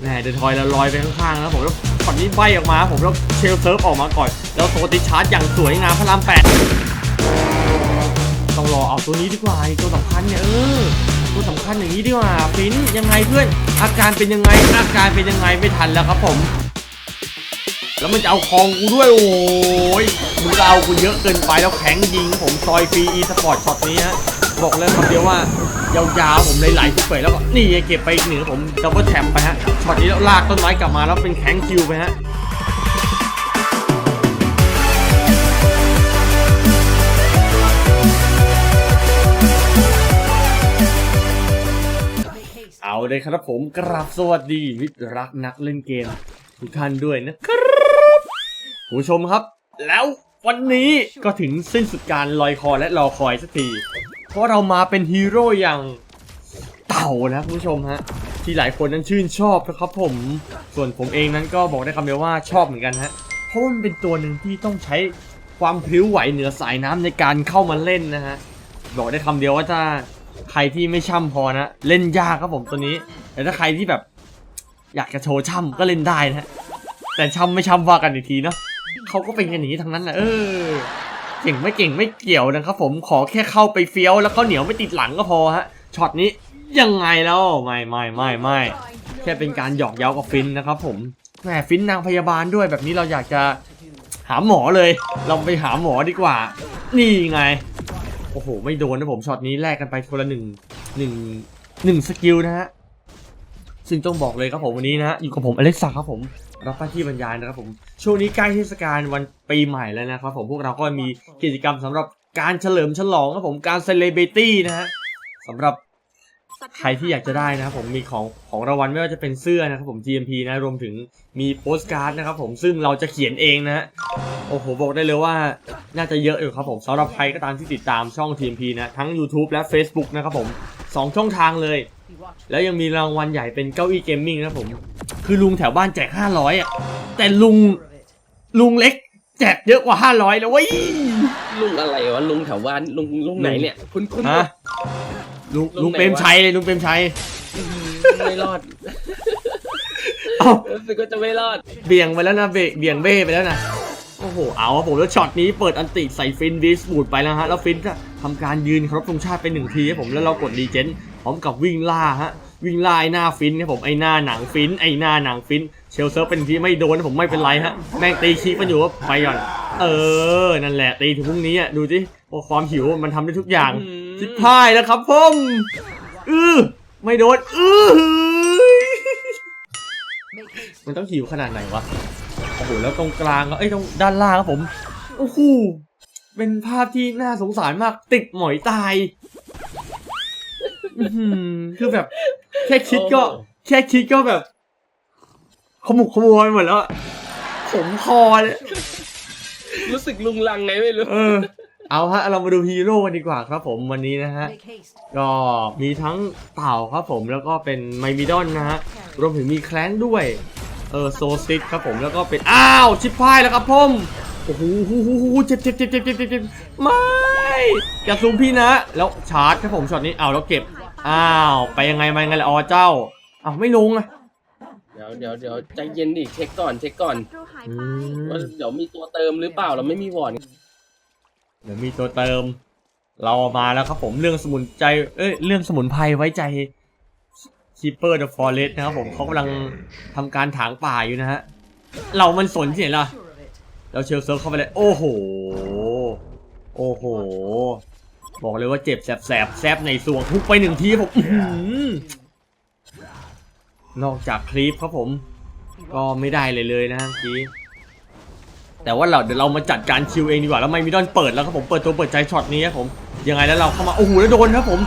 แหมเดนทอยแล้วลอยไปข้างๆแล้วผมแล้วช็อตนี้ใบออกมา ผมแล้วเชลเซิร์ฟออกมาก่อน แล้วโซติชาร์จอย่างสวยงามพระรามแปดต้องรอเอาตัวนี้ดีกว่าตัวสำคัญเนี่ยเออตัวสำคัญอย่างนี้ดีกว่าฟินยังไงเพื่อนอาการเป็นยังไงอาการเป็นยังไงไม่ทันแล้วครับผม แล้วมันจะเอาคองกูด้วยโอ้ยมึงจะเอากูเยอะเกินไปแล้วแข็งยิง ผมซอยฟรีอีสปอร์ตช็อตนี้ฮะบอกเลยคำเดียวว่า ยาวๆผมเลยไหลทุกเฟสแล้วก็นี่ไงเก็บไปอีกหนึ่งผมดับเบิลแท็บไปฮะช็อตนี้แล้วลากต้นไม้กลับมาแล้วเป็นแข็งคิวไปฮะเอาเลยครับผมกราบสวัสดีมิตรรักนักเล่นเกมทุกท่านด้วยนะครับผู้ชมครับ แล้ววันนี้ก็ถึงสิ้นสุดการลอยคอและรอคอยสักที เพราะเรามาเป็นฮีโร่อย่างเต่านะคุณผู้ชมฮะที่หลายคนนั้นชื่นชอบนะครับผม ส่วนผมเองนั้นก็บอกได้คำเดียวว่าชอบเหมือนกันฮะเพราะมันเป็นตัวหนึ่งที่ต้องใช้ความพลิ้วไหวเหนือสายน้ำในการเข้ามาเล่นนะฮะบอกได้คำเดียวว่าถ้าใครที่ไม่ช่ำพอนะเล่นยากครับผมตัวนี้แต่ถ้าใครที่แบบ อยากจะโชว์ช่ำก็เล่นได้นะฮะแต่ช่ำไม่ช่ำว่ากันอีกทีเนาะเขาก็เป็นกันอย่างนี้ทั้งนั้นแหละเออ เก่งไม่เก่งไม่เกี่ยวนะครับผมขอแค่เข้าไปเฟี้ยวแล้วก็เหนียวไม่ติดหลังก็พอฮะช็อตนี้ยังไงแล้วไม่ไม่ไม่ไม่แค่เป็นการหยอกเย้ากับฟินนะครับผมแหมฟินนางพยาบาลด้วยแบบนี้เราอยากจะหาหมอเลย เราไปหาหมอดีกว่า นี่ไง โอ้โห ไม่โดนนะผมช็อตนี้แลกกันไปคนละหนึ่งหนึ่งหนึ่งสกิลนะฮะซึ่งต้องบอกเลยครับผมวันนี้นะฮะอยู่กับผมอเล็กซ่าครับผม รับหน้าที่บรรยายนะครับผมช่วงนี้ใกล้เทศกาลวันปีใหม่แล้วนะครับผมพวกเราก็มีกิจกรรมสำหรับการเฉลิมฉลองครับผมการเซเลบริตี้นะฮะสำหรับใครที่อยากจะได้นะครับผมมีของของรางวัลไม่ว่าจะเป็นเสื้อนะครับผม GMP นะรวมถึงมีโปสการ์ดนะครับผมซึ่งเราจะเขียนเองนะฮะโอ้โหบอกได้เลยว่าน่าจะเยอะอยู่ครับผมสำหรับใครก็ตามที่ติดตามช่อง TMP นะทั้ง YouTube และ Facebook นะครับผมสองช่องทางเลย แล้วยังมีรางวัลใหญ่เป็นเก้าอี้เกมมิ่งนะครับผม คือลุงแถวบ้านแจก500อะ แต่ลุงลุงเล็ก แจกเยอะกว่า500แล้วเว้ยลุงอะไรวะลุงแถวบ้านลุงลุงไหนเนี่ย คุณคุณฮะลุงลุงเปรมชัยเลยลุงเปรมชัยไม่รอดเอ้ารู้สึกว่าจะไม่รอด เบี่ยงไปแล้วนะเบเบี่ยงเบ้ไปแล้วนะโอ้โหเอาครับผมแล้วช็อตนี้เปิดอันติใส่ฟินดิสบูดไปแล้วฮะแล้วฟินก็ทำการยืนครบธงชาติไปหนึ่งทีครับผมแล้วเรากดรีเจนพร้อมกับวิ่งล่าฮะวิ่งล่าไอ้หน้าฟินครับผมไอ้หน้าหนังฟินไอ้หน้าหนังฟินเชลเซิร์ฟเป็นทีไม่โดนนะผมไม่เป็นไรฮะแม่งตีคีมันอยู่ว่าไปก่อน เออ นั่นแหละตีถึงพรุ่งนี้อะดูสิว่าความหิวมันทำได้ทุกอย่างอืมชิบพายแล้วครับผมอือไม่โดนอือมันต้องหิวขนาดไหนวะโอ้โหแล้วตรงกลางก็เอ้ยตรงด้านล่างครับผมโอ้โหเป็นภาพที่น่าสงสารมากติดหมอยตายอื้อหือ คือแบบ แค่คิดก็ แค่คิดก็แบบขมุกขมัวไปหมดแล้วอะผมคอเลยรู้สึกลุงลังไงไม่รู้เออเอาฮะเรามาดูฮีโร่กันดีกว่าครับผมวันนี้นะฮะ ก็มีทั้งเต่าครับผมแล้วก็เป็นไมมิดอนนะฮะ รวมถึงมีแคลงด้วย เออโซซิตครับผมแล้วก็เป็น อ้าว ชิปพายแล้วครับผมโอ้โหหูหูหูเจ็บเจ็บเจ็บเจ็บเจ็บเจ็บเจ็บไม่อย่าซูมพี่นะ แล้วชาร์จครับผมช็อตนี้อ้าวแล้วเก็บ อ้าว ไปยังไงมายังไงล่ะอ๋อเจ้าอ้าวไม่ลงอะเดี๋ยวเดี๋ยวเดี๋ยวใจเย็นดิเช็คก่อนเช็คก่อนอืว่ามเดี๋ยวมีตัวเติมหรือเปล่าเราไม่มีวอร์ดเดี๋ยวมีตัวเติม เราเอามาแล้วครับผมเรื่องสมุนใจเอ้ยเรื่องสมุนไพรไว้ใจคีเปอร์เดอะฟอเรสนะครับผมเขากำลังทำการถางป่าอยู่นะฮะ เรามันสนที่ไหนล่ะ เราเชลเซิร์ฟเข้าไปเลย โอ้โห โอ้โห บอกเลยว่าเจ็บแสบแสบแสบในสวงทุกไปหนึ่งทีผมนอกจากคลิปครับผม ก็ไม่ได้เลยเลยนะฮะกี้แต่ว่าเราเดี๋ยวเรามาจัดการคิวเองดีกว่าแล้วไมมิดอนเปิดแล้วครับผมเปิดตัวเปิดใจช็อตนี้ครับผมยังไงแล้วเราเข้ามาโอ้โหแล้วโดนครับผม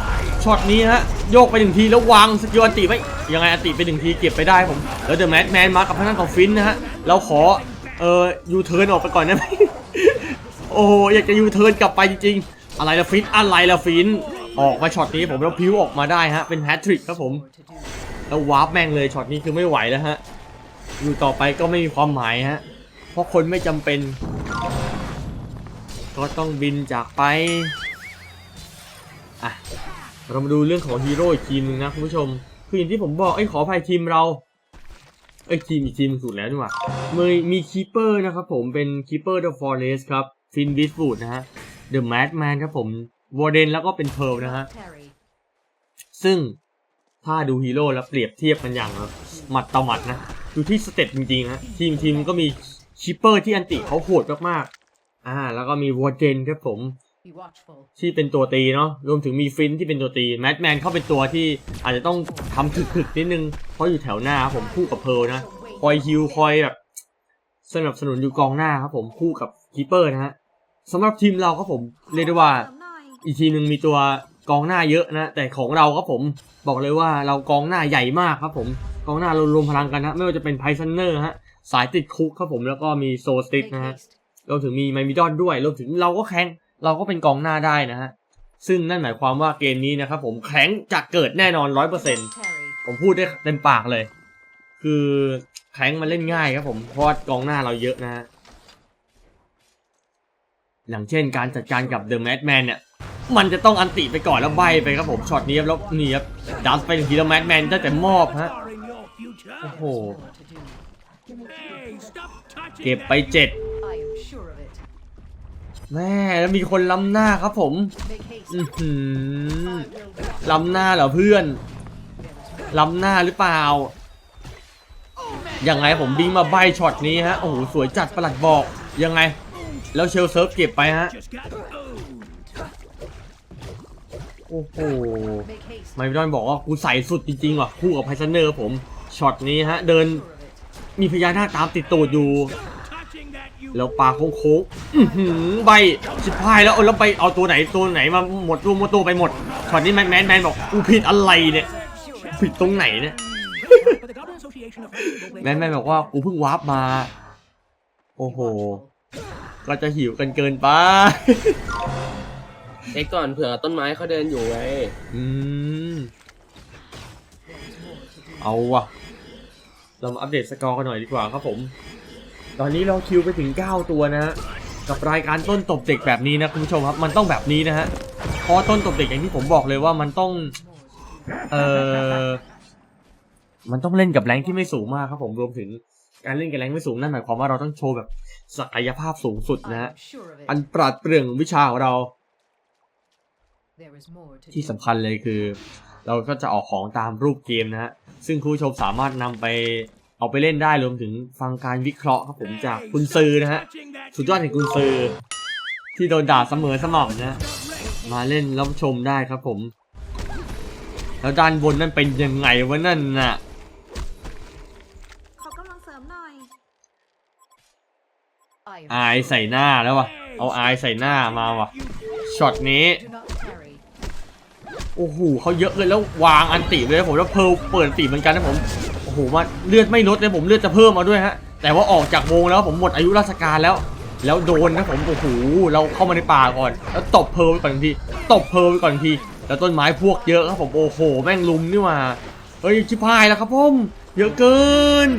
ช็อตนี้ฮะโยกไปหนึ่งทีแล้ววางสกิลอติไว้ยังไงอติไปหนึ่งทีเก็บไปได้ผมแล้วเดอะแมทแมนมากับทางด้านของฟินนะฮะเราขอเอ่อยูเทิร์นออกไปก่อนได้ไหมโอ้โหอยากจะยูเทิร์นกลับไปจริงๆ อะไรละฟินอะไรละฟินออกมาช็อตนี้ผมแล้วพิ้วออกมาได้ฮะ เป็นแฮตทริกครับผม แล้ววาร์ปแม่งเลยช็อตนี้คือไม่ไหวแล้วฮะ อยู่ต่อไปก็ไม่มีความหมายฮะ เพราะคนไม่จำเป็น ก็ต้องบินจากไป อะ เรามาดูเรื่องของฮีโร่อีกทีหนึงนะคุณผู้ชม คืออย่างที่ผมบอกไอ้ขออภัยทีมเราเอ้ยทีมอีกทีมสุดแล้วนี่หว่ามีมีคีเปอร์นะครับผมเป็นคีเปอร์เดอะฟอเรสครับฟินบิสบูดนะฮะ เดอะแมดแมนครับผมวอร์เดนแล้วก็เป็นเพิร์ลนะฮะ Parry. ซึ่งถ้าดูฮีโร่แล้วเปรียบเทียบกันอย่างแบบหมัดต่อหมัดนะดูที่สเต็ปจริงๆฮะทีมทีมก็มีคิปเปอร์ที่อันติเขาโหดมากๆอ่า แล้วก็มีวอร์เจนครับผม Be watchful. ที่เป็นตัวตีเนาะรวมถึงมีฟินที่เป็นตัวตีแมดแมนเข้าเป็นตัวที่อาจจะต้องทำถึกๆนิดนึง เพราะอยู่แถวหน้าครับผมคู่กับเพร์ลนะคอยฮิวคอยแบบสนับสนุนอยู่กองหน้าครับผมคู่กับคีเปอร์นะฮะ สำหรับทีมเราครับผมเรียกได้ว่าอีกทีมหนึ่งมีตัวกองหน้าเยอะนะ แต่ของเราครับผมบอกเลยว่าเรากองหน้าใหญ่มากครับผมกองหน้าเรารวมพลังกันนะไม่ว่าจะเป็นไพซันเนอร์ฮะสายติดคุกครับผมแล้วก็มีโซสติกนะฮะรวมถึงมีไมมิดอนด้วยรวมถึงเราก็แข็งเราก็เป็นกองหน้าได้นะฮะซึ่งนั่นหมายความว่าเกมนี้นะครับผมแข็งจะเกิดแน่นอนร้อยเปอร์เซ็นต์ผมพูดได้เต็มปากเลย คือแข็งมันเล่นง่ายครับผมเพราะกองหน้าเราเยอะนะฮะ อย่างเช่นการจัดการกับเดอะแม d แมนเนี่ยมันจะต้องอันติไปก่อนแล้วใบไปครับผมช็อตนี้ครับแล้วนี่ครับดันไปถึงทีแล้วแม d แมนได้แต่มอบฮะโอ้โหเก็บไปเจ็ดแม่แล้วมีคนล้ำหน้าครับผมล้ำหน้าเหรอเพื่อนล้ำหน้าหรือเปล่ายังไงผมบิงมาใบช็อตนี้ฮะโอ้โหสวยจัดประหลัดบอกยังไง แล้วเชลเซิร์ฟเก็บไปฮะ โอ้โห ไมค์ดอนบอกว่ากูใส่สุดจริงๆว่ะคู่กับไพซันเนอร์ผม ช็อตนี้ฮะ เดินมีพญานาคตามติดตูดอยู่ แล้วปลาโค้งๆอื้อหือใบชิบหายแล้วเอาแล้วไปเอาตัวไหนตัวไหนมาหมดตัวหมดตัวไปหมด ช็อตนี้แมนแมนแมนบอกกูผิดอะไรเนี่ย ผิดตรงไหนเนี่ย แมนแมนบอกว่ากูเพิ่งวาร์ปมา โอ้โห ก็จะหิวกันเกินไป เช็คก่อนเผื่อต้นไม้เขาเดินอยู่ไงอืม เอาว่ะเรามาอัปเดตสกอร์กันหน่อยดีกว่าครับผม ตอนนี้เราคิวไปถึง 9 ตัวนะฮะ กับรายการต้นตบเด็กแบบนี้นะคุณผู้ชมครับ มันต้องแบบนี้นะฮะ เพราะต้นตบเด็กอย่างที่ผมบอกเลยว่ามันต้อง เออมันต้องเล่นกับแรงที่ไม่สูงมากครับผม รวมถึงการเล่นกับแรงไม่สูงนั่นหมายความว่าเราต้องโชว์แบบ ศักยภาพสูงสุด I นะฮะ am sure of อัน it. ปราดเปรื่องวิชาของเรา There is more to ที่ do. สำคัญเลยคือ เราก็จะออกของตามรูปเกมนะฮะซึ่งคุณผู้ชมสามารถนำไปเอาไปเล่นได้รวมถึงฟังการวิเคราะห์ครับผมจากคุณซือนะฮะ touching that สุดยอดแห่งคุณซือ ที่โดนด่าเสมอสม่ำนะ มาเล่นรับชมได้ครับผม แล้วด้านบนนั่นเป็นยังไงวะนั่นน่ะขอกำลังเสริมหน่อย I am อายใส่หน้าแล้ววะเอาอายใส่หน้ามาวะช็อตนี้โอ้โหเขาเยอะเลยแล้ววางอันติเลยนะผมแล้วเพร์ลเปิดติเหมือนกันนะผมโอ้โหมาเลือดไม่ลดเลยผมเลือดจะเพิ่มมาด้วยฮะแต่ว่าออกจากวงแล้วผมหมดอายุราชการแล้ว แล้วโดนนะผมโอ้โหเราเข้ามาในป่าก่อน แล้วตบเพร์ลไปก่อนทีตบเพร์ลไปก่อนทีแล้วต้นไม้พวกเยอะครับผมโอ้โหแม่งลุมนี่หว่าเฮ้ยชิบหายแล้วครับผมเยอะเกิน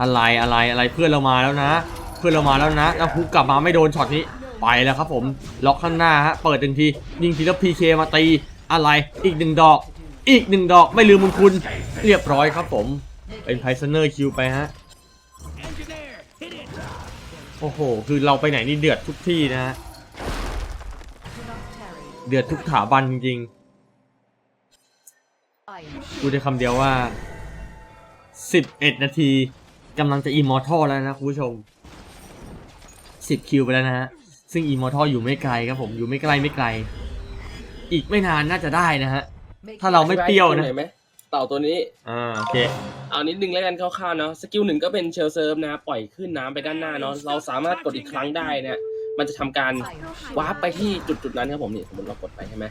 อะไรอะไรอะไรเพื่อนเรามาแล้วนะ เพื่อนเรามาแล้วนะแล้วฮุกกลับมาไม่โดนช็อตนี้ไปแล้วครับผมล็อกข้างหน้าฮะเปิดหนึ่งทียิงทีแล้วพีเคมาตีอะไรอีกหนึ่งดอก อีกหนึ่งดอกไม่ลืมมุญคุณ เรียบร้อยครับผม เป็นไพซเนอร์คิวไปฮะโอ้โห คือเราไปไหนนี่เดือดทุกที่นะฮะเดือดทุกถาบันจริง I am ๆพูด sure. ได้คำเดียวว่า 11 นาที กำลังจะอิมมอร์ทัลแล้วนะคุณผู้ชม10คิวไปแล้วนะฮะ ซึ่งอิมมอร์ทัลอยู่ไม่ไกลครับผมอยู่ไม่ไกลไม่ไกล อีกไม่นานน่าจะได้นะฮะ Make ถ้าเราไม่ haste. เปรี้ยวนะห็ไหมเต่าตัวนี้อ่าโอเคเอานิดนึงแล้วกันคร่าวๆเนาะสกิลหนึ่งก็เป็นเชลเซิร์ฟนะปล่อยขึ้นน้ำไปด้านหน้าเนาะเราสามารถกดอีกครั้งได้เนี่ยมันจะทำการ I am sure. วาร์ปไปที่จุดจุดๆนั้นครับผมนี่สมมติเรากดไปใช่ไหม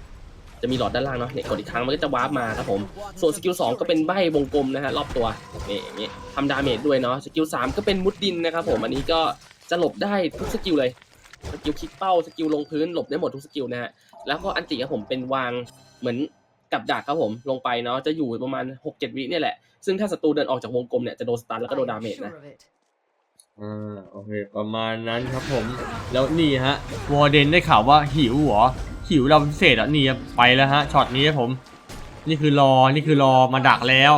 จะมีหลอดด้านล่างเนาะเนี่ยกดอีกครั้งมันก็จะวาร์ปมาครับผมส่วนสกิลสองก็เป็นใบวงกลมนะฮะรอบตัวนี่อย่างนี้ทำดาเมจด้วยเนาะสกิลสามก็เป็นมุดดินนะครับผมอันนี้ก็จะหลบได้ทุกสกิลเลยสกิลคลิกเป้าสกิลลงพื้นหลบได้หมดทุกสกิลนะฮะแล้วก็อันติครับผมเป็นวางเหมือนกับดักครับผมลงไปเนาะจะอยู่ประมาณ 6-7 วิเนี่ยแหละซึ่งถ้าศัตรูเดินออกจากวงกลมเนี่ยจะโดนสตันแล้วก็โดนดาเมจนะ อ่าโอเคประมาณนั้นครับผม แล้วนี่ฮะวอร์เดนได้ข่าวว่าหิวเหรอหิวเราพิเศษอะนี่ไปแล้วฮะช็อตนี้ครับผม นี่คือรอนี่คือรอมาดักแล้ว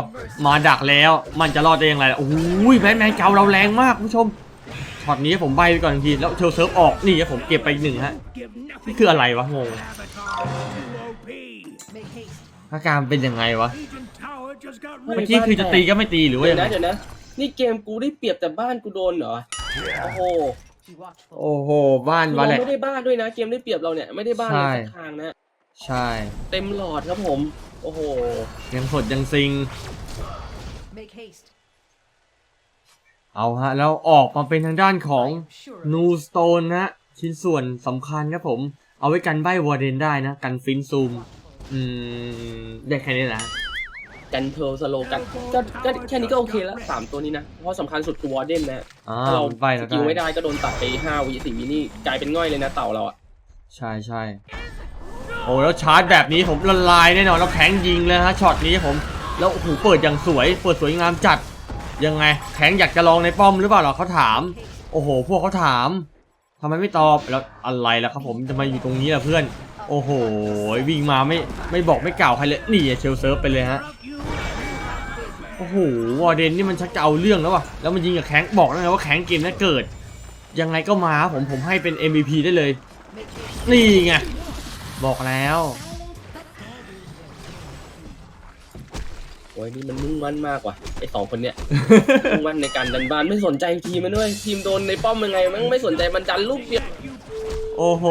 มาดักแล้วมันจะรอดได้อย่างไรล่ะโอ้ยแมนแมนเกาเราแรงมากผู้ชมช็อตนี้ผมใบไปก่อนทันทีแล้วเทลเซิร์ฟออกนี่ครับผมเก็บไปอีกหนึ่งฮะนี่คืออะไรวะงงอาการเป็นยังไงวะเมื่อกี้คือจะตีก็ไม่ตีหรือว่ายังไงเดี๋ยวนะ นี่เกมกูได้เปรียบแต่บ้านกูโดนเหรอ โอ้โห Be watchful. โอ้โห บ้านคือวาเราแหละ ไม่ได้บ้านด้วยนะ เกมได้เปรียบเราเนี่ยไม่ได้บ้านเลยสักทางนะ ใช่เต็มหลอดครับผม โอ้โห ยังสดยังซิง Make haste. เอาฮะ แล้วออกมาเป็นทางด้านของ I am sure of นู it. สโตนนะชิ้นส่วนสำคัญครับผม เอาไว้กันใบวอร์เดนได้นะ กันฟินซูม อืม ได้แค่นี้นะ กันเพลสโลกันก็ก็แค่นี้ก็โอเคแล้วสามตัวนี้นะ เพราะสำคัญสุดคือวอร์เดนนะอ่าถ้าเราใบสแล้วกิลไม่ได้ได้ก็โดนตัดไปห้าวิสี่วินี่กลายเป็นง่อยเลยนะเต่าเราอะใช่ใช่โอ้แล้วชาร์จแบบนี้ผมละลายแน่นอนแล้วแข็งยิงเลยฮะช็อตนี้ผมแล้วโอ้โหเปิดอย่างสวย เปิดสวยงามจัดยังไงแข็งอยากจะลองในป้อมหรือเปล่าหรอเขาถาม โอ้โห พวกเขาถามทำไมไม่ตอบแล้วอะไรล่ะครับผมจะมาอยู่ตรงนี้ล่ะเพื่อน โอ้โหวิ่งมาไม่ไม่บอกไม่กล่าวใครเลยนี่เชลเซิร์ฟไปเลยฮะ Struck you. โอ้โหวอร์เดนนี่มันชักจะเอาเรื่องแล้วว่ะแล้วมันยิงกับแข้งบอกแล้วไงว่าแข้งเกมนี้เกิด ยังไงก็มาผมผมให้เป็น MVP ได้เลย Make haste. นี่ไงบอกแล้วโอ้ยนี่มันมุ่งมั่นมากว่ะไอสองคนเนี้ยมุ่งมั่นในการดันบ้านไม่สนใจทีมมันด้วยทีมโดนในป้อมยังไงมันไม่สนใจมันดันลูกเดียวโอ้โห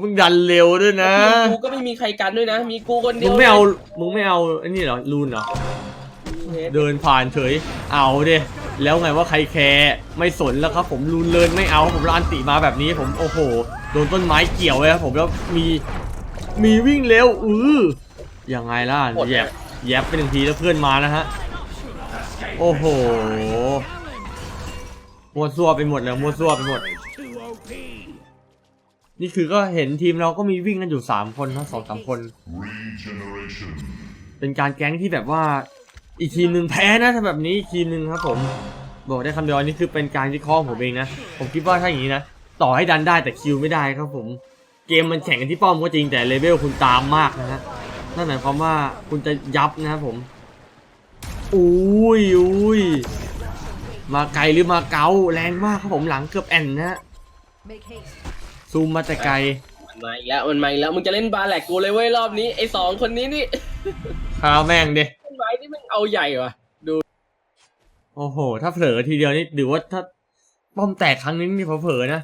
มึงดันเร็วด้วยนะทีมกูก็ไม่มีใครกันด้วยนะ มีกูคนเดีมึยวงไม่เอามึงไม่เอาไอ้นี่เหรอรูนเหรอ เดินผ่านเฉย เอาเด้แล้วไงว่าใครแคร์ไม่สนแล้วครับ ผมรูนเลินไม่เอาผมรานติมาแบบนี้ ผมโอ้โหโดนต้นไม้เกี่ยวเลยครับผมแล้วมีมีวิ่งเร็วอือยังไงล่ะแยบแยบไปหนึ่งทีแล้วเพื่อนมานะฮะโอ้โหมัวซั่วไปหมดเลยมัวซั่วไปหมด Too OP. นี่คือก็เห็นทีมเราก็มีวิ่งกันอยู่ 3 คนนะสองสามคน Regeneration. เป็นการแก๊งที่แบบว่า อีกทีมหนึ่งแพ้นะถ้าแบบนี้อีกทีมหนึ่งครับ ผม บอกได้คำเดียวอันนี้คือเป็นการวิเคราะห์ของผมเองนะ ผมคิดว่าถ้าอย่างนี้นะ ต่อให้ดันได้แต่คิวไม่ได้ครับผม เกมมันแข่งกันที่ป้อมก็จริงแต่เลเวลคุณตามมากนะฮะ นั่นหมายความว่าคุณจะยับนะครับผม อุ้ยอุ้ยมาไกลหรือมาเกาแรงมากครับผมหลังเกือบแอนนะฮะ Make haste. ซูมมาแต่ไกล มันมาอีกแล้ว มันมาอีกแล้ว มึงจะเล่นบาแหลกกูเลยเว้ยรอบนี้ ไอสองคนนี้นี่ ข้าวแม่งเดต้นไม้นี่มัน เอาใหญ่ว่ะ โอ้โห ถ้าเผลอทีเดียวนี่หรือว่าถ้าป้อมแตกครั้งนี้นี่เผลอๆนะ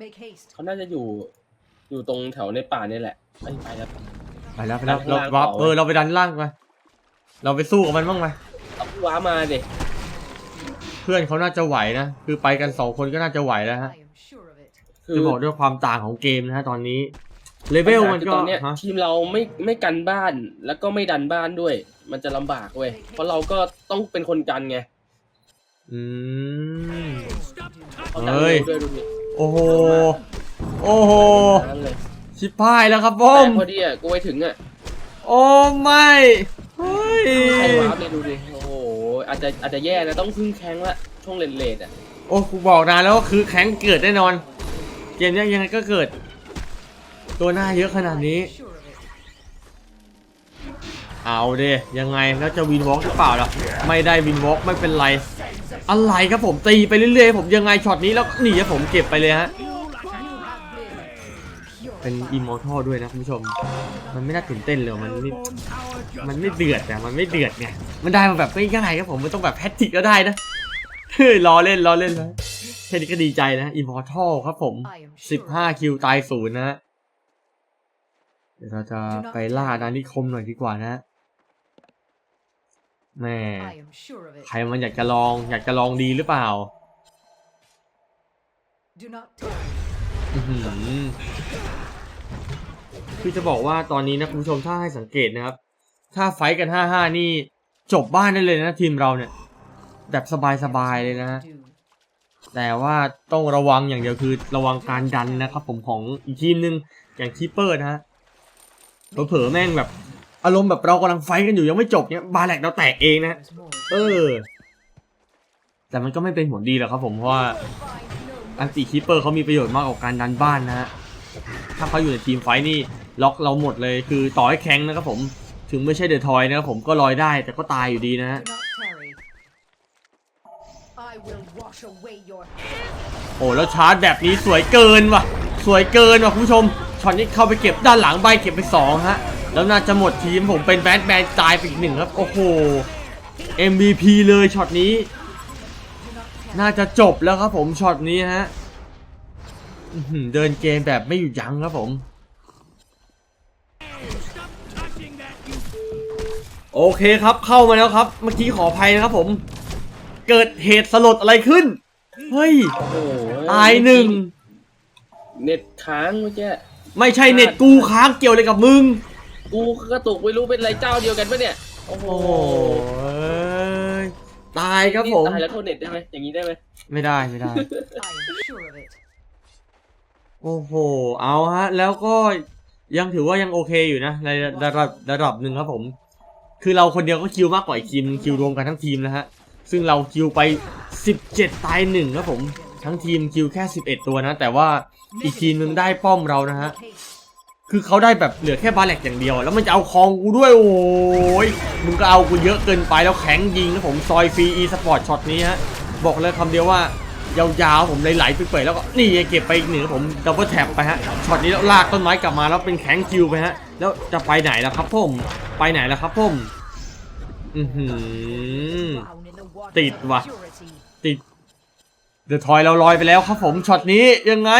Make haste. เขาน่าจะอยู่ อยู่ตรงแถวในป่านี่แหละไปไปแล้ว ไปแล้วไปแล้วดันเราล่างวับต่อ เออเราไปดันล่างไปเราไปสู้กับมันบ้างไหมเอาพี่ว้ามาเด็เพื่อนเขาน่าจะไหวนะ คือไปกันสองคนก็น่าจะไหวแล้วฮะ I am sure of it. คือจะบอกด้วยความต่างของเกมนะฮะตอนนี้ เลเวลมันคือก็ตอนเนี้ยฮะทีมเราไม่ไม่กันบ้านแล้วก็ไม่ดันบ้านด้วย มันจะลำบากเว้ยเพราะเราก็ต้องเป็นคนกันไงอืม Stop เขาดันเฮ้ย เร็วด้วยดูดิโอ้โห โอ้โหนั่นเลยชิบพายแล้วครับผแต่ม พอดีอะกูไปถึงอะโอ้ไม่เฮ้ยใครวาร์ปเลยดูดิโอ้โหอาจจะอาจจะแย่นะต้องพึ่งแข้งละช่วงเลนเลดอะโอ้กูบอกนานแล้วว่าคือแข็งเกิดแน่นอน เกมเนี้ยยังไงก็เกิด ตัวหน้าเยอะขนาดนี้ เอาเดยังไงแล้วจะวินวอล์กหรือเปล่าล่ะไม่ได้วินวอล์กไม่เป็นไร อะไรครับผมตีไปเรื่อยๆ ผมยังไงช็อตนี้แล้วหนีครับผมเก็บไปเลยฮะเป็นอิมมอร์ทัลด้วยนะคุณผู้ชม มันไม่น่าตื่นเต้นเลยมันไม่มันไม่เดือดอะมันไม่เดือดไงมันได้มาแบบง่ายครับผมไม่ต้องแบบแพทติกก็ได้นะเฮ้ยล้อเล่นล้อเล่นนะแค่นี้ก็ดีใจนะอิมมอร์ทัลครับผม 15 คิวตายศูนย์นะฮะ เดี๋ยวเราจะไปล่าอาณานิคมหน่อยดีกว่านะแม่ I am sure of it. ใครมันอยากจะลองอยากจะลองดีหรือเปล่า Do not tarry. อื้อหือคือจะบอกว่าตอนนี้นะคุณผู้ชมถ้าให้สังเกตนะครับ ถ้าไฟท์กัน5-5นี่จบบ้านได้เลยนะทีมเราเนี่ย แบบสบายๆเลยนะฮะ Do. แต่ว่าต้องระวังอย่างเดียวคือระวังการดันนะครับผมของอีกทีมหนึ่งอย่างคีเปอร์นะฮะ เผลอแม่งแบบ อารมณ์แบบเรากำลังไฟกันอยู่ยังไม่จบเนี้ยบาแลกเราแตกเองนะเออ แต่มันก็ไม่เป็นผลดีหรอกครับผมเพราะว่าอันติคีเปอร์เขามีประโยชน์มากกว่าการดันบ้านนะฮะถ้าเขาอยู่ในทีมไฟนี่ล็อกเราหมดเลยคือต่อให้แข็งนะครับผมถึงไม่ใช่เดอะทอยนะครับผมก็ลอยได้แต่ก็ตายอยู่ดีนะฮะ Do not tarry. I will wash away your โอ้แล้วชาร์จแบบนี้สวยเกินว่ะ สวยเกินว่ะคุณผู้ชมช็อตนี้เข้าไปเก็บด้านหลังใบเก็บไปสองฮะแล้วน่าจะหมดทีมผมเป็นแบทแมนตายไปอีกหนึ่งครับโอ้โห MVP เลยช็อตนี้ น่าจะจบแล้วครับผมช็อตนี้ฮะเดินเกมแบบไม่หยุดยั้งครับผม โอเคครับเข้ามาแล้วครับ เมื่อกี้ขออภัยนะครับผม เกิดเหตุสลดอะไรขึ้น เฮ้ย โอ้โหตายหนึ่ง เน็ตค้างเมื่อกี้ ไม่ใช่เน็ตกูค้างเกี่ยวเลยกับมึง กูกระตุกไม่รู้เป็นไรเจ้าเดียวกันปะเนี่ย โอ้โหโอ้โหเอ้ยตายครับผมนี่ตายแล้วโทษเน็ตได้ไหมอย่างนี้ได้ไหมไม่ได้ไม่ได้ I am sure of it. โอ้โห เอาฮะ แล้วก็ยังถือว่ายังโอเคอยู่นะในระดับระดับหนึ่งครับผม คือเราคนเดียวก็คิวมากกว่าอีกทีมคิวรวมกันทั้งทีมนะฮะ ซึ่งเราคิวไป 17 ตายหนึ่งครับผม ทั้งทีมคิวแค่ 11 ตัวนะ แต่ว่าอีกทีมหนึงได้ป้อมเรานะฮะ คือเขาได้แบบเหลือแค่บาแลกอย่างเดียว แล้วมันจะเอาคองกูด้วยโอ้ยมึงก็เอากูเยอะเกินไปแล้วแข็งยิงนะผมซอยฟรีอีสปอร์ตช็อตนี้ฮะ บอกเลยคำเดียวว่ายาวๆผมไหลๆไปเปื่อยแล้วก็นี่ไงเก็บไปอีกหนึ่งครับผมดับเบิลแท็บไปฮะช็อตนี้แล้วลากต้นไม้กลับมาแล้วเป็นแข็งคิวไปฮะ แล้วจะไปไหนล่ะครับผมไปไหนล่ะครับผมอือหือ Drown in the waters Tịt of ว่ะ purity. ติด เดอะทอยเราลอยไปแล้วครับผมช็อตนี้ยังไง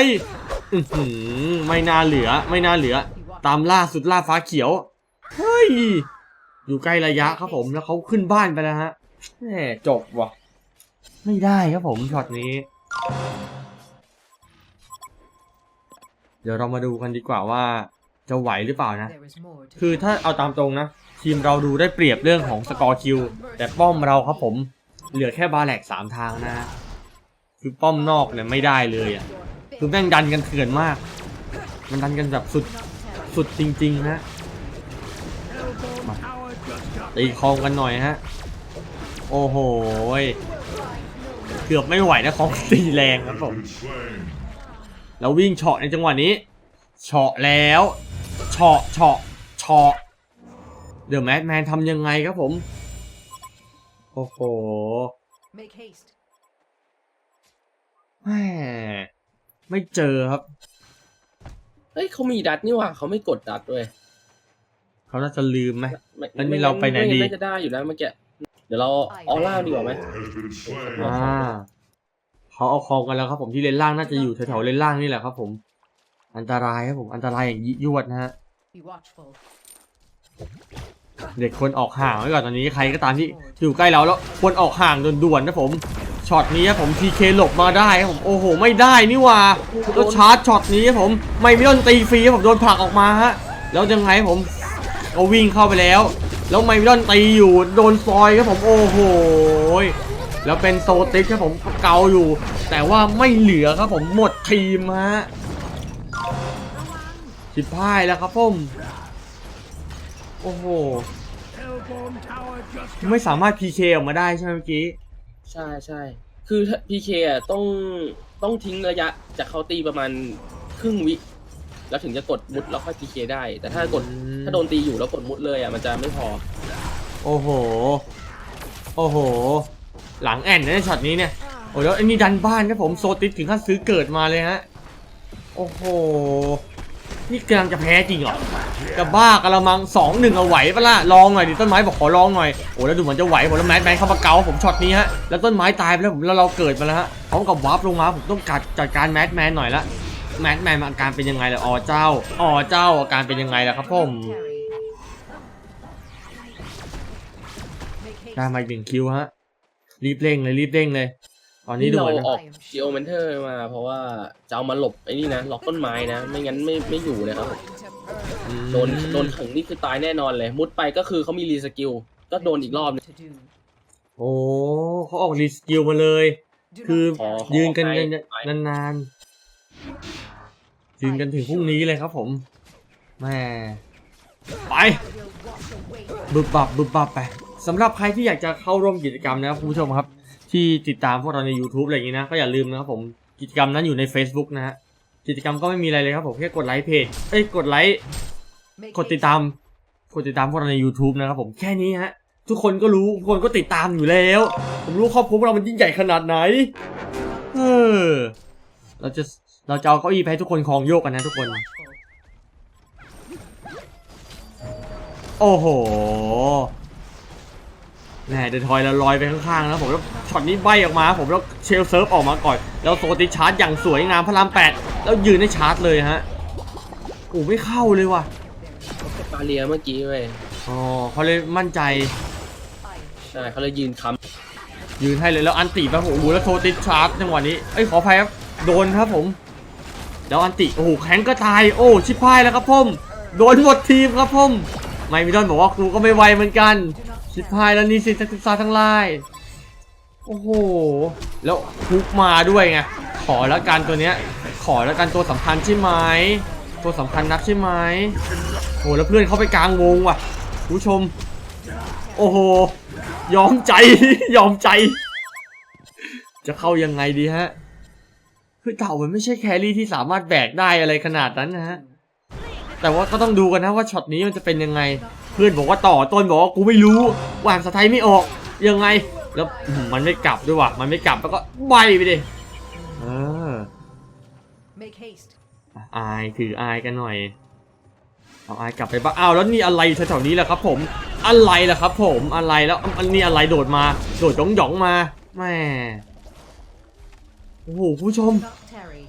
อือหือไม่น่าเหลือ ไม่น่าเหลือ ตามล่าสุดล่าฟ้าเขียว เฮ้ย อยู่ใกล้ระยะครับผมแล้วเขาขึ้นบ้านไปแล้วฮะแหมจบว่ะ ไม่ได้ครับผมช็อตนี้ เดี๋ยวเรามาดูกันดีกว่าว่าจะไหวหรือเปล่านะ There is more to คือถ้าเอาตามตรงนะ ทีมเราดูได้เปรียบเรื่องของสกอร์คิว แต่ป้อมเราครับผม เหลือแค่บาแลกสามทางนะ คือป้อมนอกเนี่ยไม่ได้เลยอะ คือแม่งดันกันเถื่อนมาก มันดันกันแบบสุดสุดจริงๆนะ elbow tower just got ตีคลองกันหน่อยฮะ โอ้โห เกือบไม่ไหวนะของตีแรงครับผม แล้ววิ่งเฉาะในจังหวะนี้ เฉาะแล้วเฉาะเฉาะเฉาะเดอะแมดแมนทำยังไงครับผม อ้โห make haste. แหมไม่เจอครับ เฮ้ยเขามีดัดนี่หว่าเขาไม่กดดัดด้วยเขาน่าจะลืมไหมไม่แล้วนี่เราไปไหนดีม่งั้น่าจะได้อยู่นะเมื่อกี้เดี๋ยวเราออล่างดีกว่าไหม War has been slain. อ่าเขาเอาคลองกันแล้วครับ ผมที่เลนล่างน่าจะอยู่แถวๆเลนล่างนี่แหละครับ ผม อันตรายครับผมอันตรายอย่างยิ่งยวดนะฮะ Be watchful. เด็กควรออกห่างไว้ก่อนตอนนี้ใครก็ตามที่อยู่ใกล้เราแล้วควรออกห่างด่วนๆนะผมช็อตนี้ครับผมทีเคหลบมาได้ครับผมโอ้โห ไม่ได้นี่ว่าแล้วชาร์จช็อตนี้ครับผมไม่ไม่โดนตีฟรีครับผมโดนผลักออกมาฮะแล้วยังไงผมก็วิ่งเข้าไปแล้ว แล้วไม่โดนตีอยู่โดนซอยครับผมโอ้โหแล้วเป็นโซติกครับผมเกาอยู่ แต่ว่าไม่เหลือครับผมหมดทีมฮะชิบพายแล้วครับผม โอ้โห elbow tower just ไม่ got สามารถ PK ออกมาได้ใช่ไหมเมื่อกี้ ใช่ใช่คือพีเคอะต้องต้องทิ้งระยะจากเขาตีประมาณครึ่งวิ แล้วถึงจะกดมุดแล้วค่อยพีเคได้ แต่ถ้ากดอืม ถ้าโดนตีอยู่แล้วกดมุดเลยอะมันจะไม่พอ โอ้โห โอ้โห หลังแอนนะช็อตนี้เนี่ย โอ้แล้วอันนี้ดันบ้านครับผมโซติสถึงขั้นซื้อเกิดมาเลยฮะ โอ้โห นี่กำลังจะแพ้จริงเหรอจะบ้ากระมังสองหนึ่งเอาไหวปะล่ะลองหน่อยดิต้นไม้บอกขอลองหน่อยโอ้แล้วดูเหมือนจะไหวผมแล้วแมนแมนเข้ามาเกาผมช็อตนี้ฮะแล้วต้นไม้ตายไปแล้วผมแล้วเราเกิดมาแล้วฮะพร้อมกับวาร์ปลงมาผมต้องกัดจัดการแมดแมนหน่อยละแมดแมนอาการเป็นยังไงล่ะอ๋อเจ้าอ๋อเจ้าอาการเป็นยังไงล่ะครับผมได้มาอีกหนึ่งคิวฮะรีบเร่งเลยรีบเร่งเลย ตอนนี้ดูเราเหมือน ออกจีโอเมนเทอร์มา เพราะว่าจะเอามาหลบไอ้นี่นะล็อกต้นไม้นะ ไม่งั้นไม่ไม่อยู่เลยครับผมอืมโดนโดนขังนี่คือตายแน่นอนเลย มุดไปก็คือเขามีรีสกิลก็โดนอีกรอบนึง To do. โอ้เขาออกรีสกิลมาเลย Do คือ not ขอ tarry. ยืนกันขอไปนานนานๆยืนกันถึงพรุ่งนี้เลยครับผมแม่ไป I will wash away your บึบบับบึบบับไปสำหรับใครที่อยากจะเข้าร่วมกิจกรรมนะครับคุณผู้ชมครับ ที่ติดตามพวกเราใน YouTube อะไรอย่างนี้นะ ก็อย่าลืมนะครับผมกิจกรรมนั้นอยู่ใน Facebook นะฮะกิจกรรมก็ไม่มีอะไรเลยครับผมแค่กดไลค์เพจเอ้ยกดไลค์ Make กดติด haste. ตามกดติดตามพวกเราใน YouTube นะครับผมแค่นี้ฮะทุกคนก็รู้ทุกคนก็ติดตามอยู่แล้ว ผมรู้ครอบครัวพวกเรามันยิ่งใหญ่ขนาดไหนเออเราจะเราจะเอาเก้าอี้ไปให้ทุกคนคลองโยกกันนะทุกคน Watchful. โอ้โห แหมเดนทอยแล้วลอยไปข้างๆนะผมแล้วช็อตนี้ใบออกมา ผมแล้วเชลเซิร์ฟออกมาก่อน แล้วโซติชาร์จอย่างสวยงามพระรามแปดแล้วยืนได้ชาร์จเลยฮะโอ้ไม่เข้าเลยว่ะบาเรียเมื่อกี้เว้ยอ๋อเขาเลยมั่นใจ Iron ใช่เขาเลยยืนค้ยืนให้เลยแล้วอันติไปโอ้โหแล้วโซติชาร์จจังหวะนี้เอ้ยขออภัยครับโดนครับผมแล้วอันติโอ้โหแข็งก็ตายโอ้ชิบพายแล้วครับผมโดนหมดทีมครับผมไมมิดอนบอกว่ากูก็ไม่ไวเหมือนกัน Do not ชิบหายแล้วนี่สินักษาทั้งหลายโอ้โห แล้วฮุกมาด้วยไง ขอแล้วกันตัวเนี้ย ขอแล้วกันตัวสำคัญใช่ไหม ตัวสำคัญนักใช่ไหมโอ้แล้วเพื่อนเขาไปกลางวงว่ะ ผู้ชม โอ้โห ยอมใจ ยอมใจ จะเข้ายังไงดีฮะ คือเต่ามันไม่ใช่แครี่ที่สามารถแบกได้อะไรขนาดนั้นนะฮะ แต่ว่าก็ต้องดูกันนะว่าช็อตนี้มันจะเป็นยังไง เพื่อนบอกว่าต่อต้นบอกว่ากูไม่รู้ว่าอ่านสไทยไม่ออกยังไง แล้วอื้อหือมันไม่กลับด้วยว่ะมันไม่กลับแล้วก็ใบไปดิเออ Make haste. อะอายถืออายกันหน่อยเอาอายกลับไปบ้างอ้าวแล้วนี่อะไรแถวๆนี้แหละครับผมอะไรล่ะครับ ผมอะไรแล้วอันนี้อะไรโดดมาโดดหยองหยองๆมาแม่โอ้โหคุณผู้ชม Do not tarry.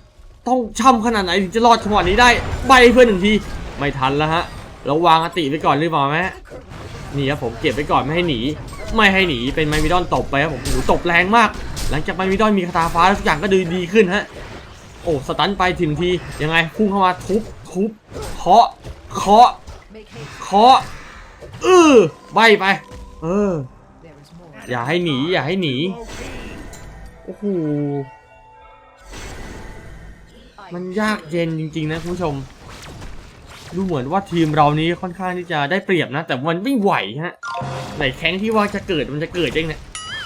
ต้องช่ำขนาดไหนถึงจะรอดจังหวะนี้ได้ใบให้เพื่อนหนึ่งทีไม่ทันแล้วฮะ เราวางอติไปก่อนหรือเปล่าแม่นี่ครับผมเก็บไปก่อนไม่ให้หนี ไม่ให้หนีเป็นไมมิดอนตบไปครับผมโอ้โหตบแรงมาก หลังจากไมมิดอนมีคาถาฟ้าแล้วทุกอย่างก็ดูดีขึ้นฮะโอ้สตันไปถึงทียังไงพุ่งเข้ามาทุบทุบเคาะเคาะเคาะเออใบไป เออ อย่าให้หนีอย่าให้หนีโอ้โหมันยากเย็นจริงๆนะคุณผู้ชม ดูเหมือนว่าทีมเรานี้ค่อนข้างที่จะได้เปรียบนะ แต่มันไม่ไหวฮะไหนแข้งที่ว่าจะเกิดมันจะเกิดยังเนี่ย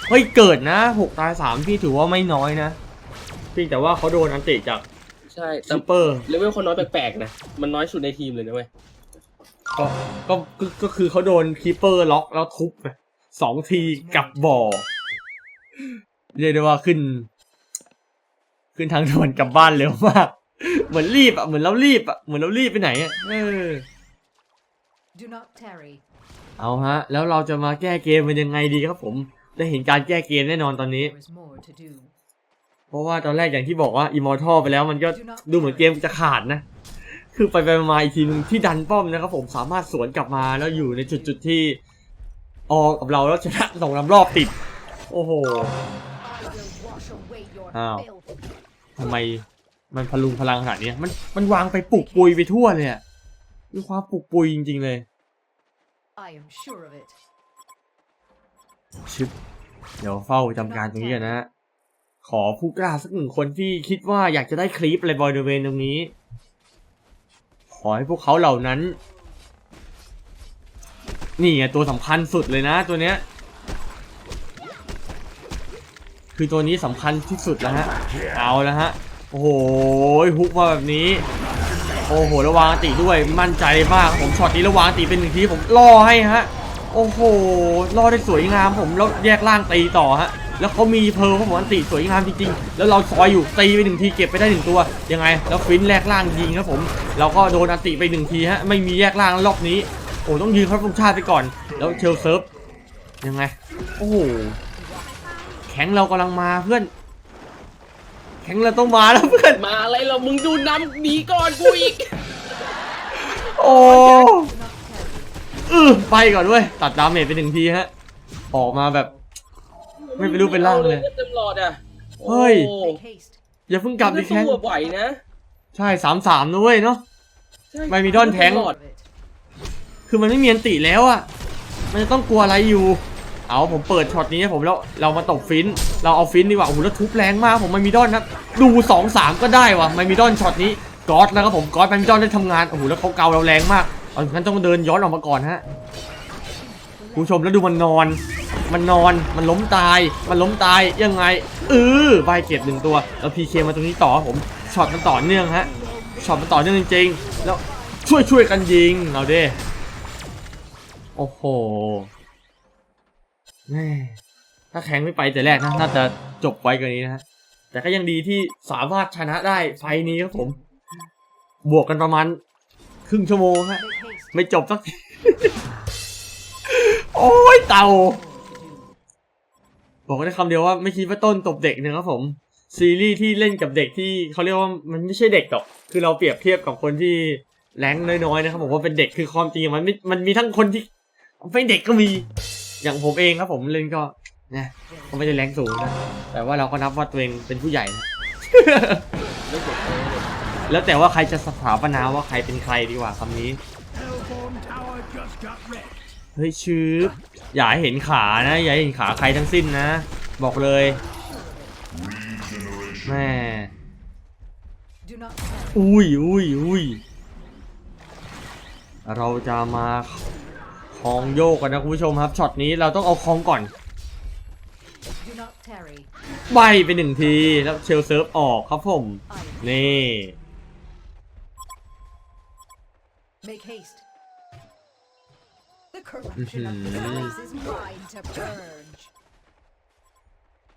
เฮ้ยเกิดนะหกตายสามพี่ถือว่าไม่น้อยนะเพียงแต่ว่าเขาโดนอันติจากำใช่แต่ซูเปอร์เลเวลคนน้อยแปลกๆนะมันน้อยสุดในทีมเลยนะเว้ยก็ก็ก็ก็คือเขาโดนคีเปอร์ล็อกแล้วทุบไปสองทีกลับบ่อเรียกได้ว่าขึ้น ขึ้นทางด่วนกลับบ้านเร็วมาก เหมือนรีบอะเหมือนเรารีบอะเหมือนเรารีบไปไหนอะเออ Do not tarry. เอาฮะ แล้วเราจะมาแก้เกมเป็นยังไงดีครับผม ได้เห็นการแก้เกมแน่นอนตอนนี้ There is more to do. เพราะว่าตอนแรกอย่างที่บอกว่าอิมอร์ทัลไปแล้วมันก็ดูเหมือนเกมจะขาดนะ คือไปไปมาอีกทีนึงที่ดันป้อมนะครับผมสามารถสวนกลับมาแล้วอยู่ในจุดจุดๆที่ออกับเราแล้วชนะสองลำรอบติด โอ้โห I will wash away your Ow. filth. ทำไม มันพลุงพลังขนาดเนี้ยมันมันวางไปปลุกปุยไปทั่วเลยอะมีความปลุกปุยจริง ๆ เลย I am sure of it. ชึบเดี๋ยวเฝ้าจำการตรงนี้กันนะฮะขอผู้กล้าสักหนึ่งคนที่คิดว่าอยากจะได้คลิปอะไรบริเวณตรงนี้ ขอให้พวกเขาเหล่านั้น นี่ไงตัวสำคัญสุดเลยนะตัวเนี้ย คือตัวนี้สำคัญที่สุดแล้วฮะ เอาแล้วฮะ โอ้โหฮุกมาแบบนี้ โอ้โหระวางติด้วยมั่นใจมากผมช็อตนี้ระวางติเป็นหนึ่งทีผมล่อให้ฮะ โอ้โหล่อได้สวยงามผมแล้วแยกล่างตีต่อฮะ แล้วเขามีเพร์ลเขาบอกอันติสวยงามจริงๆ แล้วเราซอยอยู่ตีไปหนึ่งทีเก็บไปได้หนึ่งตัวยังไง แล้วฟินแลกล่างยิงครับผม เราก็โดนอันติไปหนึ่งทีฮะไม่มีแยกล่างรอบนี้โอ้ต้องยืนเขาตรงชาติไปก่อน แล้วเชลเซิร์ฟยังไง โอ้โหแข็งเรากำลังมาเพื่อน แข็งเราต้องมาแล้วเพื่อน มาอะไรเรามึงดูน้ำหนีก่อนกูอีก โอ้ Do not tarry. อือไปก่อนเว้ย ตัดดาเมจไปหนึ่งทีฮะ ออกมาแบบ ไม่เป็นรูปเป็นร่างเลยเต็มหลอดอะเฮ้ย โอ้ Make haste. อย่าเพิ่งกลับดิแคแค่นตัวไหวนะใช่สามสามนะเว้ยเนาะ ใช่ไม่มีดอนแทง หลอด Of it. คือมันไม่มีอันติแล้วอะมันจะต้องกลัวอะไรอยู่ เอาผมเปิดช็อตนี้ผมแล้วเรามาตบฟินเราเอาฟินดีกว่าโอ้โหแล้วทุบแรงมากผมไมมีดอนครับดูสองสามก็ได้วะไมมีดอนช็อตนี้กอดแล้วครับผมกอดไมมีดอนได้ทำงานโอ้โหแล้วเขาเกาเราแรงมากเอางั้นต้องเดินย้อนออกมาก่อนฮะผู้ชมแล้วดูมันนอน มันนอนมันล้มตาย มันล้มตายยังไงเออใบเก็บหนึ่งตัวแล้วพีเคมาตรงนี้ต่อผมช็อตมันต่อเนื่องฮะช็อตมันต่อเนื่องจริงๆแล้วช่วยช่วยกันยิงเอาเด้โอ้โห ถ้าแข็งไม่ไปแต่แรกนะน่าจะจบไวกว่านี้นะฮะแต่ก็ยังดีที่สามารถชนะได้ไฟล์นี้ครับผม บวกกันประมาณครึ่งชั่วโมงฮะไม่จบสักทีโอ้ยเต่า บอกได้คำเดียวว่าไม่คิดว่าต้นตบเด็กนะครับผม ซีรีส์ที่เล่นกับเด็กที่เขาเรียกว่ามันไม่ใช่เด็กหรอก คือเราเปรียบเทียบกับคนที่แรงน้อยๆนะครับผมว่าเป็นเด็กคือความจริงมันม่มันมีทั้งคนที่ไม่เด็กก็มี อย่างผมเองครับผมเล่นก็นะก็ไม่ได้แรงสูงนะแต่ว่าเราก็นับว่าตัวเองเป็นผู้ใหญ่นะแล้วแต่ว่าใครจะสถาปนาว่าใครเป็นใครดีกว่าคำนี้เฮ้ยชืบอย่าให้เห็นขานะอย่าให้เห็นขาใครทั้งสิ้นนะ บอกเลยแม่อุ้ยอุ้ยอุ้ยเราจะมา คลองโยกกันนะคุณผู้ชมครับช็อตนี้เราต้องเอาคลองก่อน Do not tarry. ใบไปหนึ่งทีแล้วเชลเซิร์ฟออกครับผม I am. นี่ Make haste. The corruption of this place is mine to purge.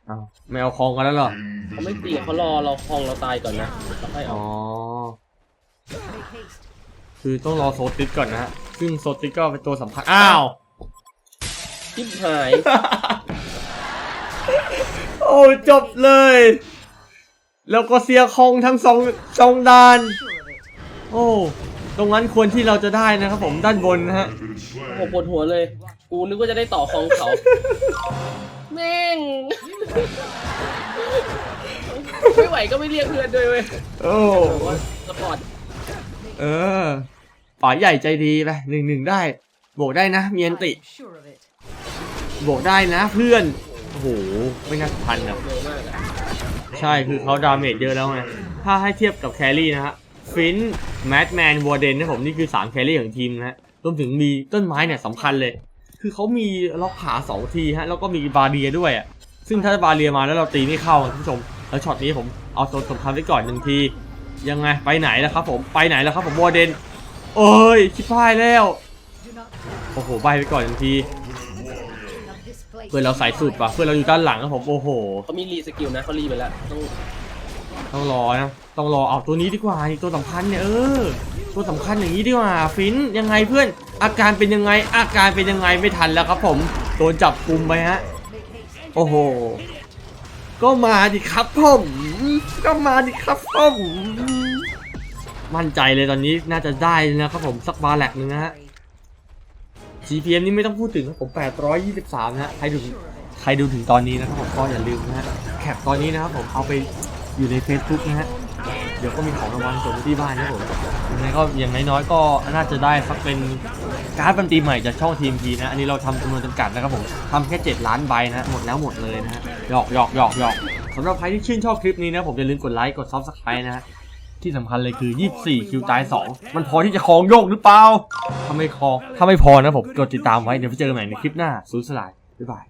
เอาไม่เอาคลองกันแล้วเหรอเขาไม่ตีเขารอเราคลองเราตายก่อนนะแล้วค่อยเอาอ๋อ Make haste. คือต้องรอโซติสก่อนนะฮะ ซึ่งโซติสก็เป็นตัวสำคัญ อ้าว ทิบหาย โอ้จบเลย แล้วก็เสียคองทั้งสองสองด้าน Sure of it. โอ้ ตรงนั้นควรที่เราจะได้นะครับผมด้านบนนะฮะ Been โอ้ slain. โหปวดหัวเลย กูนึกว่าจะได้ต่อคลองเขา แม่ง ไม่ไหวก็ไม่เรียกเพื่อนด้วยเว้ยโอ้แบบว่าสปอร์ต เออป๋าใหญ่ใจดีไปหนึ่งหนึ่งได้โบกได้นะมีอันติ am sure of it. บกได้นะเพื่อนโอ้โหไม่น่าทันอะใช่คือเขาดาเมจเยอะแล้วไงถ้าให้เทียบกับแครี่นะฮะฟินแมดแมนวอร์เดนนะผมนี่คือ 3 แครี่ของทีมนะฮะรวมถึงมีต้นไม้เนี่ยสำคัญเลย คือเขามีล็อกขาสองทีฮะแล้วก็มีบาเรียด้วยอะซึ่งถ้าบาเรียมาแล้วเราตีไม่เข้าคุณผู้ชม แล้วช็อตนี้ผมเอาตัวสำคัญไว้ก่อนหนึ่งที ยังไงไปไหนแล้วครับผมไปไหนแล้วครับผมวอร์เดนโอ้ยชิบหายแล้ว Do not tarry. โอ้โหใบไปก่อนหนึ่งที Of this place เพื่อนเราสายสุดป่ะเพื่อนเราอยู่ด้านหลังครับผมโอ้โหเขามีรีสกิลนะเขารีไปแล้วต้องต้องรอนะต้องรอเอาตัวนี้ดีกว่านี่ตัวสำคัญเนี่ยเออตัวสำคัญอย่างนี้ดีกว่าฟินยังไงเพื่อนอาการเป็นยังไง อาการเป็นยังไงไม่ทันแล้วครับผมโดนจับกุมไปฮะ Make haste. โอ้โห ก็มาดิครับผมก็มาดิครับผมมั่นใจเลยตอนนี้น่าจะได้นะครับผมสักบาแลกหนึ่งนะฮะ GPM นี่ไม่ต้องพูดถึงครับผม 823 นะฮะใครดูใครดูถึงตอนนี้นะครับผมก็อย่าลืมนะฮะแคปตอนนี้นะครับผมเอาไปอยู่ใน Facebook นะฮะเดี๋ยวก็มีของรางวัลส่งที่บ้านนะครับผมังไงก็อย่างน้อยๆก็น่าจะได้สักเป็นการ์ดบันตีใหม่จากช่องทีมพีนะ อันนี้เราทำจำนวนจำกัดนะครับผมทำแค่ 7 ล้านใบนะ หมดแล้วหมดเลยนะฮะหยอกหยอกหยอกหยอกสำหรับใครที่ชื่นชอบคลิปนี้นะ ผมอย่าลืมกดไลค์ กดซับสไครต์นะฮะที่สำคัญเลยคือ 24 คิวตาย 2 มันพอที่จะครองโยกหรือเปล่าถ้าไม่ครองถ้าไม่พอนะผมกดติดตามไว้ เดี๋ยวไปเจอกันใหม่ในคลิปหน้าซูสลาย บ๊ายบาย